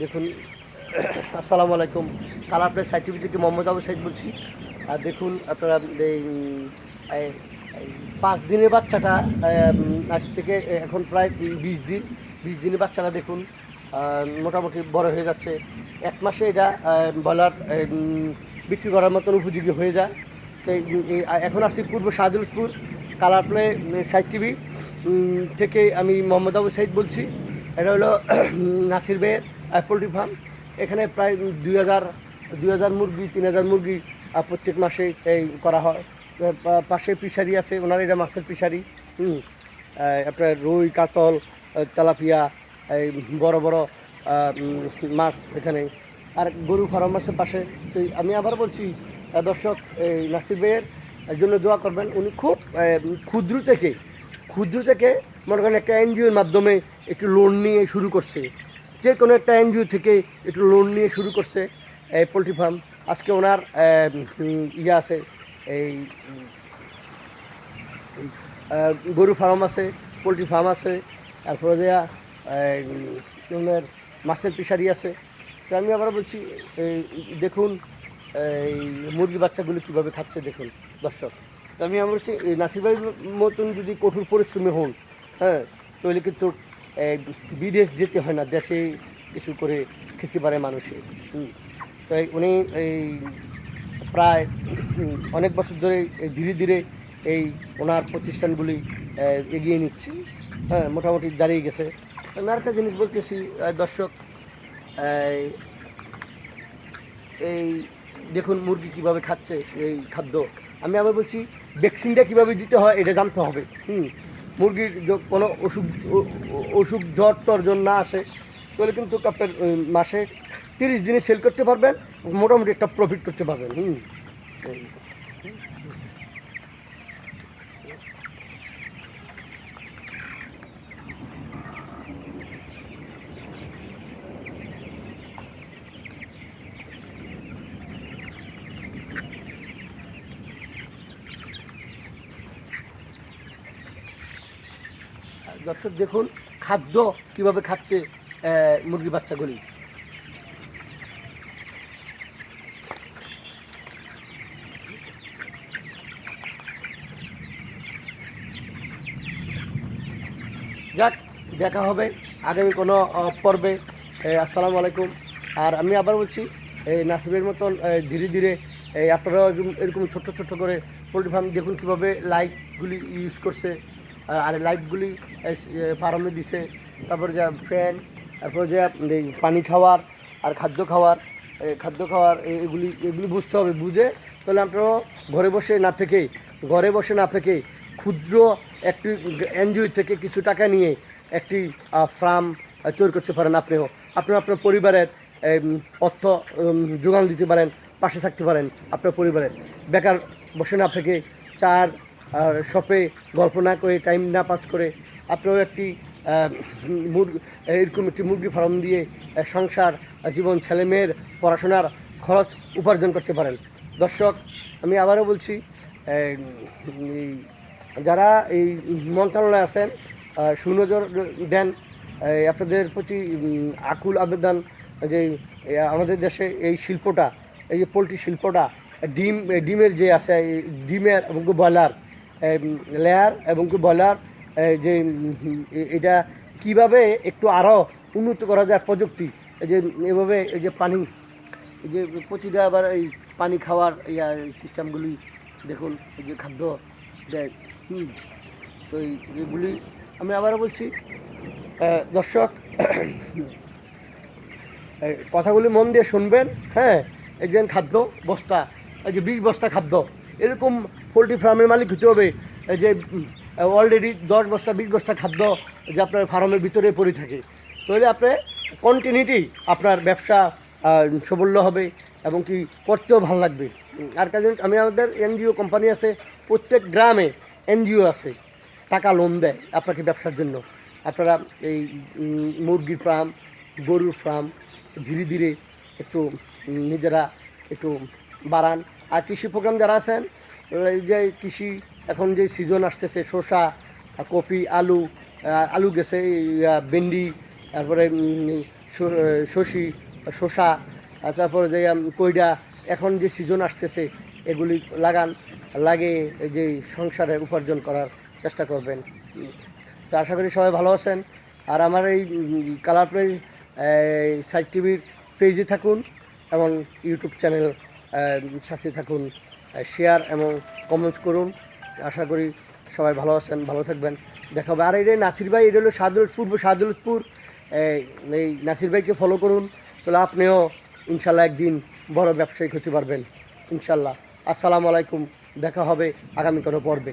দেখুন, আসসালামু আলাইকুম। কালারপ্লেস সাইটিভি থেকে মোহাম্মদ আবু সাইদ বলছি। আর দেখুন, আপনারা এই পাঁচ দিনের বাচ্চাটা আজ থেকে এখন প্রায় বিশ দিন, বিশ দিনের বাচ্চাটা দেখুন মোটামুটি বড় হয়ে যাচ্ছে। এক মাসে এটা বলার বিক্রি করার মতন উপযোগী হয়ে যায়। সেই এখন আসি পূর্ব Shahdulpur colour play side TV থেকে আমি মোহাম্মদ আবু সাইদ বলছি। এটা হলো নাসির বেয়ের পোলট্রি ফার্ম, এখানে প্রায় দুই হাজার দুই হাজার মুরগি, তিন হাজার মুরগি প্রত্যেক মাসে এই করা হয়। পাশে পিসারি আছে, ওনার এটা মাছের পিসারি হুম আপনার রুই, কাতল তেলাপিয়া, এই বড় বড় মাছ এখানে। আর গরু ফার্ম আছে পাশে। তো আমি আবার বলছি দর্শক, এই ভাইয়ের জন্য দোয়া করবেন। উনি খুব ক্ষুদ্র থেকে ক্ষুদ্র থেকে মনে করেন একটা এনজিওর মাধ্যমে একটু লোন নিয়ে শুরু করছে। যে কোনো একটা এনজিও থেকে একটু লোন নিয়ে শুরু করছে, এই পোলট্রি ফার্ম আজকে ওনার ইয়ে আছে, এই গরু ফার্ম আছে, পোলট্রি ফার্ম আছে, তারপরে দেয়া ওনার মাছের পিসারি আছে। তো আমি আবার বলছি, এই, দেখুন, এই, মুরগি বাচ্চাগুলো কীভাবে খাচ্ছে দেখুন, দর্শক। তো আমি আমার বলছি, এই নাসির ভাইয়ের মতন যদি কঠোর পরিশ্রমী হন হ্যাঁ তাহলে কিন্তু বিদেশ যেতে হয় না, দেশে কিছু করে খেতে পারে মানুষে। তো উনি এই প্রায় অনেক বছর ধরে ধীরে ধীরে এই ওনার প্রতিষ্ঠানগুলি এগিয়ে নিচ্ছে। হ্যাঁ মোটামুটি দাঁড়িয়ে গেছে। আমি আর একটা জিনিস বলতেছি দর্শক এই দেখুন মুরগি কীভাবে খাচ্ছে এই খাদ্য। আমি আবার বলছি, ভ্যাকসিনটা কীভাবে দিতে হয় এটা জানতে হবে। হুম। মুরগির কোনো অসুখ অসুখ, জ্বর, টর জন না আসে, তাহলে কিন্তু আপনার মাসে তিরিশ দিনে সেল করতে পারবেন, মোটামুটি একটা প্রফিট করতে পারবেন, হুম। দর্শক, দেখুন খাদ্য কীভাবে খাচ্ছে মুরগি বাচ্চাগুলি। যাক, দেখা হবে আগামী কোনো পর্বে। আসসালামু আলাইকুম। আর আমি আবার বলছি, এই নাসিবের মতন ধীরে ধীরে, এই আপনারাও এরকম- ছোট্ট ছোট্ট করে পোলট্রি ফার্ম দেখুন কীভাবে লাইটগুলি ইউজ করছে। আর- লাইটগুলি ফার্মে দিছে। তারপরে যা ফ্যান, তারপরে যে পানি খাওয়ার আর খাদ্য খাওয়ার খাদ্য খাওয়ার এগুলি এগুলি বুঝতে হবে, বুঝে তাহলে আপনারাও ঘরে বসে না থেকে, ঘরে বসে না থেকে ক্ষুদ্র একটি এনজিও থেকে কিছু টাকা নিয়ে একটি ফার্ম তৈরি করতে পারেন আপনিও আপনি। আপনার পরিবারের অর্থ যোগান দিতে পারেন, পাশে থাকতে পারেন আপনার পরিবারের। বেকার বসে না থেকে চার শপে গল্প না করে টাইম না পাস করে আপনিও একটি মুরগি, এরকম একটি মুরগি ফার্ম দিয়ে সংসার, জীবন ছেলেমেয়ের পড়াশোনার খরচ উপার্জন করতে পারেন। দর্শক, আমি আবারও বলছি যারা এই মন্ত্রণালয়ে আছেন সুনজর দেন আপনাদের প্রতি আকুল আবেদন যে আমাদের দেশে এই শিল্পটা, এই যে পোলট্রি শিল্পটা, ডিম, ডিমের যে আছে ডিমের এবং ব্রয়লার লেয়ার এবং কি ব্রয়লার যে এটা কীভাবে একটু আরও উন্নত করা যায় প্রযুক্তি? এই যে, এভাবে এই যে পানি, এই যে প্রতিটা আবার এই পানি খাওয়ার ইয়া সিস্টেমগুলি দেখুন, এই যে খাদ্য দেয়। হুম, তো এই যেগুলি আমি আবারও বলছি দর্শক কথাগুলি মন দিয়ে শুনবেন হ্যাঁ? এই যে খাদ্য বস্তা, এই যে বিশ বস্তা খাদ্য, এরকম পোলট্রি ফার্মের মালিক হতে হবে। যে অলরেডি দশ বস্তা, বিশ বস্তা খাদ্য যে আপনার ফার্মের ভিতরে পড়ে থাকে। তাহলে আপনার কন্টিনিউটি আপনার ব্যবসা সবল্য হবে এবং কি করতেও ভালো লাগবে। আর কাজে আমি আমাদের এনজিও কোম্পানি আছে, প্রত্যেক গ্রামে এনজিও আছে, টাকা লোন দেয় আপনাকে ব্যবসার জন্য। আপনারা এই মুরগির ফার্ম গরুর ফার্ম ধীরে ধীরে একটু নিজেরা একটু বাড়ান। আর কৃষি প্রোগ্রাম যারা আছেন এই যে কৃষি, এখন যে সিজন আসতেছে, শসা কপি, আলু আলু গেছে ভেন্ডি, তারপরে শশী শশা তারপরে যে কইডা, এখন যে সিজন আসতেছে, এগুলি লাগান লাগে যে সংসারে উপার্জন করার চেষ্টা করবেন। তো আশা করি সবাই ভালো আছেন। আর আমার এই কালার প্লে সাইট টিভির পেজে থাকুন এবং ইউটিউব চ্যানেল সাথে থাকুন। শেয়ার এবং কমেন্টস করুন। আশা করি সবাই ভালো আছেন, ভালো থাকবেন। দেখা হবে আর এই নাসির ভাই, এটা হলো শাহদুলপুর শাহদুলপুর এই নাসির ভাইকে ফলো করুন। তাহলে আপনিও ইনশাল্লাহ একদিন বড় ব্যবসায়ী হতে পারবেন। ইনশাল্লাহ। আসসালামু আলাইকুম। দেখা হবে আগামী কোনো পর্বে।